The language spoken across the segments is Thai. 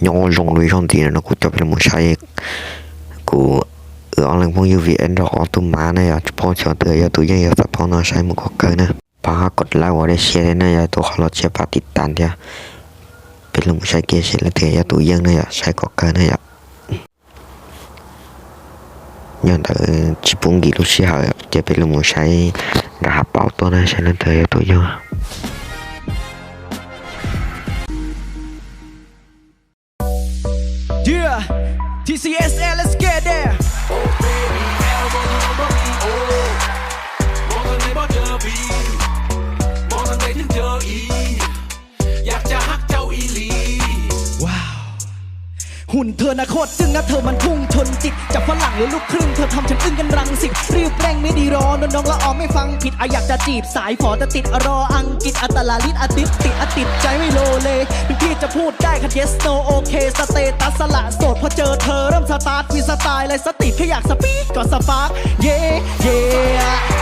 nhỏ rong lưới trong tiền nó cũng cho phải một sai của ở online phong yêu việt đó họ tụi má này à bao cho tới giờ tụi giờ tập phong nó sai một cái cái nữa bà gọt lại vào đây share này à tụi họ lo chia bà tít tàn đi เป็นลงใช้เกียร์เสร็จแล้วเถียตัวยังเนี่ยใช้กอกเกินเนี่ยย้อนแ Yeah, TCSL, let's get there. หุ่นเธอนะโคตรจึงนะเธอมันพุ่งชนจิตจากฝรั่งหรือลูกครึ่งเธอทำฉันอึ้งกันรังสิรีบเร่งไม่ดีรอนน้องละออไม่ฟังผิดออยากจะจีบสายฝอแต่ติดรออังกฤษอัตลาลิดอติดติดอติดใจไม่โลเลถึงพี่จะพูดได้ค่ะ yes no โอเคสเตตัสสละโสดพอเจอเธอเริ่มสตาร์ทมีสไตล์เลยสติแค่อยากสปีดก็สปาร์กเย่เย่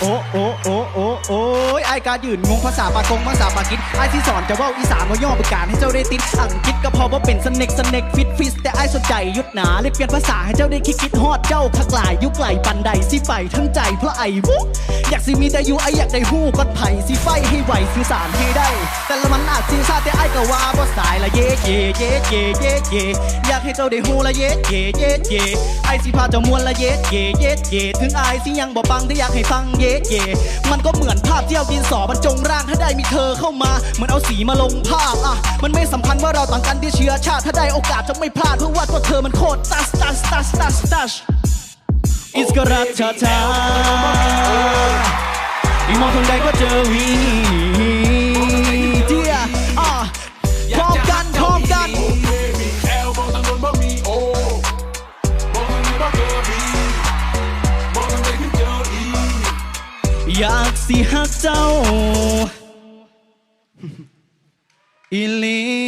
โอ้โอ้โอ้โอ้โอ้ย ไอายการยืนงงภาษาปากงภาษาปากินไอายที่สอนจะว่าอีสานว่าย่อประกาศให้เจ้าได้ติดอังกฤษก็พอว่าเป็นสเน็กสเน็กฟิตฟิสแต่ไอายสนใจยุดหนาเลยเปลี่ยนภาษาให้เจ้าได้คิดคิดฮอดเจ้าคักหลายยุคไหลปันใดสิไปทั้งใจเพราะไอ้วุอยากสิมีแต่อยู่ไออยากได้หู้ก้อนไผ่สิไฟให้ไหวสื่อสารให้ได้ แต่ละมันอาจสิซาแต่ไอ้ก็ว่าบ่สายละเย่เย่เย่เย่เย่เย่อยากให้เจ้าได้หู้ละเย่เย่เย่เย่ไอสิพาเจ้ามวลละเย่เย่เย่เย่ถึงไอ้สิยังบ่ปังแต่อยากให้ฟังเย่เย่มันก็เหมือนภาพที่เอาดินสอบรรจงร่างถ้าได้มีเธอเข้ามาเหมือนเอาสีมาลงภาพอะมันไม่สำคัญว่าเราต่างกันที่เชื้อชาติถ้าได้โอกาสจะไม่พลาดเพราะว่าตัวเธอมันโคตรตัสตัสตัสตัสตัส It's กรัชชาอีมองทางใดก็เจอวี สิฮักเจ้า อีหลี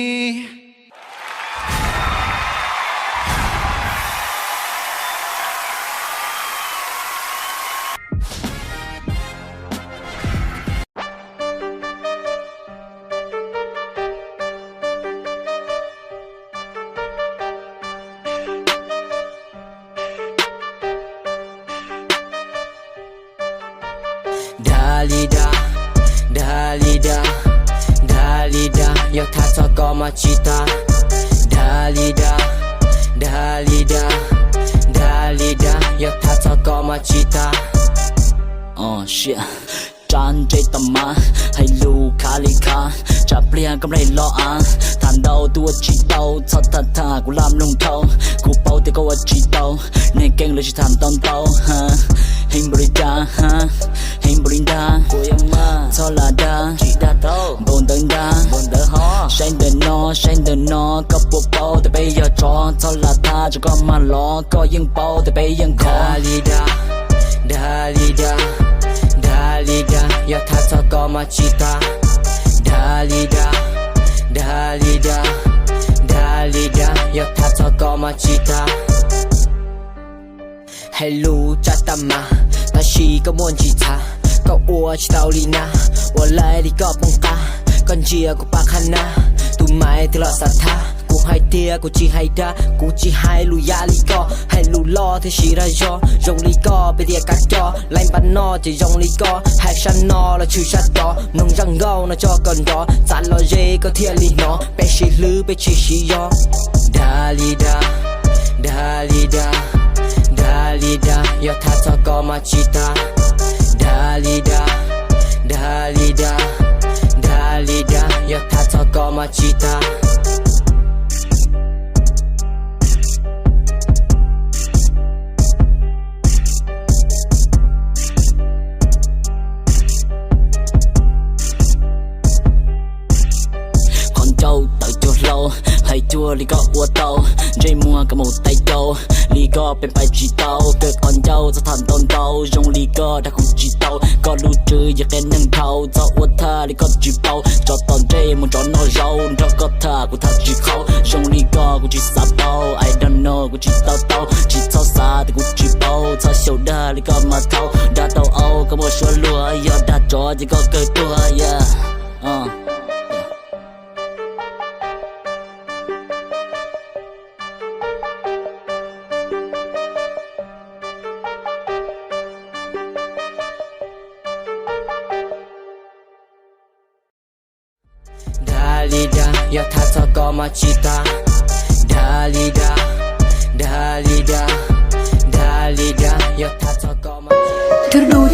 macita Dalida Dalida Dalida Ya tata koma cita Oh shit จันใจตมาให้ลูกคาลิคาจะเปลี่ยนกำไรล้ออ่าทานเดาตัวจีเตาทัดทัดทากูลามลงเท้ากูเป่าแต่ก็ว่าจีเตาในเก่งเลยจะทำตอนเตาฮะให้บริจาฮะให้บริจากูยังมา nó Shane the nó Có bộ bố thì bây giờ tròn Thôi là ta chẳng có mà lo Có yên bố thì bây giờ có Dalida Dalida Dalida Yo ta cho có mà chi ta Dalida Dalida Dalida Yo ta cho có mà chi ta Hello cha ta mà Ta chỉ có muốn chi ta Có ua chi tao đi na Ua lại đi có bông ta Con chia của bạc na. ไหมที่เราศรัทธากูให้เตียกูจีให้ดากูจีให้ลุยาลีก็ให้ลุลอที่ชีระยอยงลีก็ไปเดียกัดยอไลน์ปันนอจะยงลีก็แฮกชันนอแล้วชื่อชัดต่อนงยังเงานะจอกันดอสานลอเยก็เทียลีนอไปชีลือไปชีชียอดาลีดาดาลีดาดาลีดายอทัศก็มาชิตาดาลีดาดาลีดา ทัศก็มาชิตา con trâu tự chua lâu hay chua li có ua tàu dây mua cả một tay câu li có bên phải chỉ tàu cơ con trâu cho thành tôn tàu dùng li có đã không chỉ tàu có lưu trữ giờ cái nâng thầu cho ua thà li có chỉ bao cho tòn dây muốn cho nó rau cho có thà của thà chỉ khâu dùng li có của chỉ sa bao I don't know กูจิต到到，จิต操啥的กูจิ包，操小的你干嘛掏？打到凹，跟我说落，要打着这个个多呀，嗯。 Dalida, ya tata koma cita Dalida, Dalida,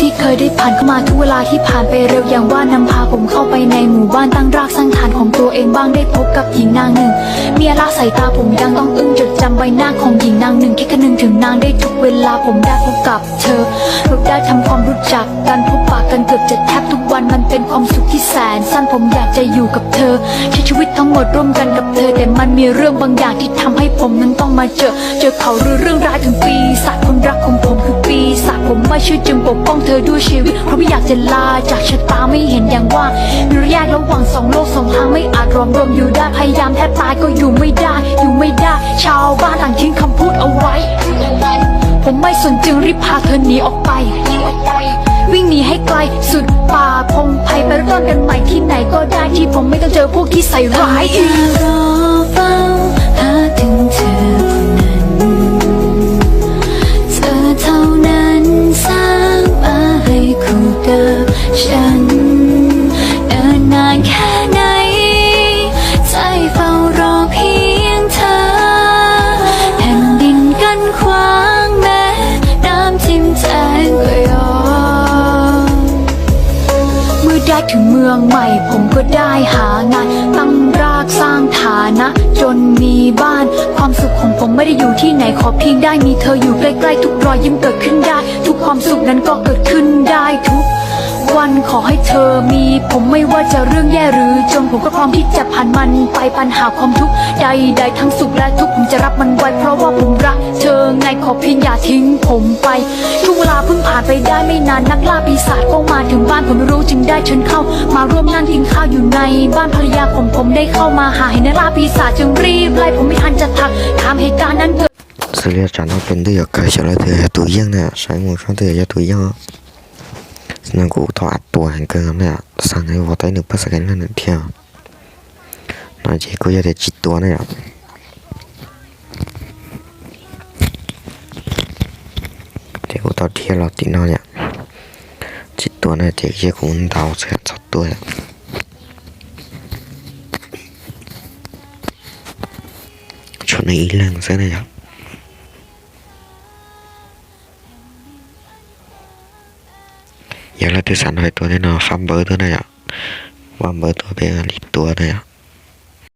ที่เคยได้ผ่านเข้ามาทุกเวลาที่ผ่านไปเร็วอย่างว่านำพาผมเข้าไปในหมู่บ้านตั้งรากสร้างฐานของตัวเองบ้างได้พบกับหญิงนางหนึ่ง เมียละสายตาผมยังต้องอึ้งจดจำใบหน้าของหญิงนางหนึ่งแค่คนึงถึงนางได้ทุกเวลาผมได้พบกับเธอเราได้ทำความรู้จักกันพบปะกันเกือบจะแทบทุกวันมันเป็นความสุขที่แสนสั้นผมอยากจะอยู่กับเธอใช้ชีวิตทั้งหมดร่วมกันกับเธอ แต่มันมีเรื่องบางอย่างที่ทำให้ผมนั้นต้องมาเจอ เจอเขาหรือเรื่องร้ายถึงปีศาจคนรักของผมคือปีศาจผมไม่เชื่อจึงปกป้องเธอด้วยชีวิต เพราะไม่อยากจะลาจากชะตาไม่เห็นอย่างว่ามีระยะระหว่างสองโลกสองทางไม่อาจรวมรวมอยู่ได้ พยายามแทบตายก็อยู่ไม่ได้ อยู่ไม่ได้ ชาวบ้านต่างทิ้งคำพูดเอาไว้ ผมไม่สนจึงรีบพาเธอหนีออกไป วิ่งหนีให้ไกลสุดป่าพงไพ่ไปเริ่มต้นกันใหม่ที่ไหนก็ได้ที่ผมไม่ต้องเจอพวกที่ใส่ร้ายอีก นะจนมีบ้าน ความสุขของผมไม่ได้อยู่ที่ไหนขอเพียงได้มีเธออยู่ใกล้ๆทุกรอยยิ้มเกิดขึ้นได้ ทุกความสุขนั้นก็เกิดขึ้นได้ทุก วันขอให้เธอมี ผมไม่ว่าจะเรื่องแย่หรือจนผมก็พร้อมที่จะผ่านมันไปปัญหาความทุกข์ใดใดทั้งสุขและทุกข์ผมจะรับมันไว้เพราะว่าผมรักเธอไงขอเพียงอย่าทิ้งผมไปทุกเวลาเพิ่งผ่านไปได้ไม่นานนักล่าปีศาจก็มาถึงบ้านผมรู้จึงได้เชิญเข้า มาร่วมนั่งกินข้าวอยู่ใน บ้านภรรยาผมผมได้เข้ามาหาเห็นนักล่าปีศาจจึงรีบไล่ผมไม่ทันจะทักถามเหตุการณ์นั้นเกิดสิ่งที่ฉันเป็นได้ยังไงฉันเลยเธอตัวเยี่ยงเนี่ยใช้หมดช่างเธอจะตัวเยี่ยง 지나고 더 압도한 그음에 상의 워터에 눕어서 괜찮은 티어 나 제거해야 돼 짓도하네요 그리고 더 뒤에 러티나냐 짓도하네 되게 고운 다우스가 첫도해 저는 일랑 쓰네요 tôi sẵn hỏi tôi thế nào farm bơ tôi này ạ farm bơ tôi bây giờ lít tôi này ạ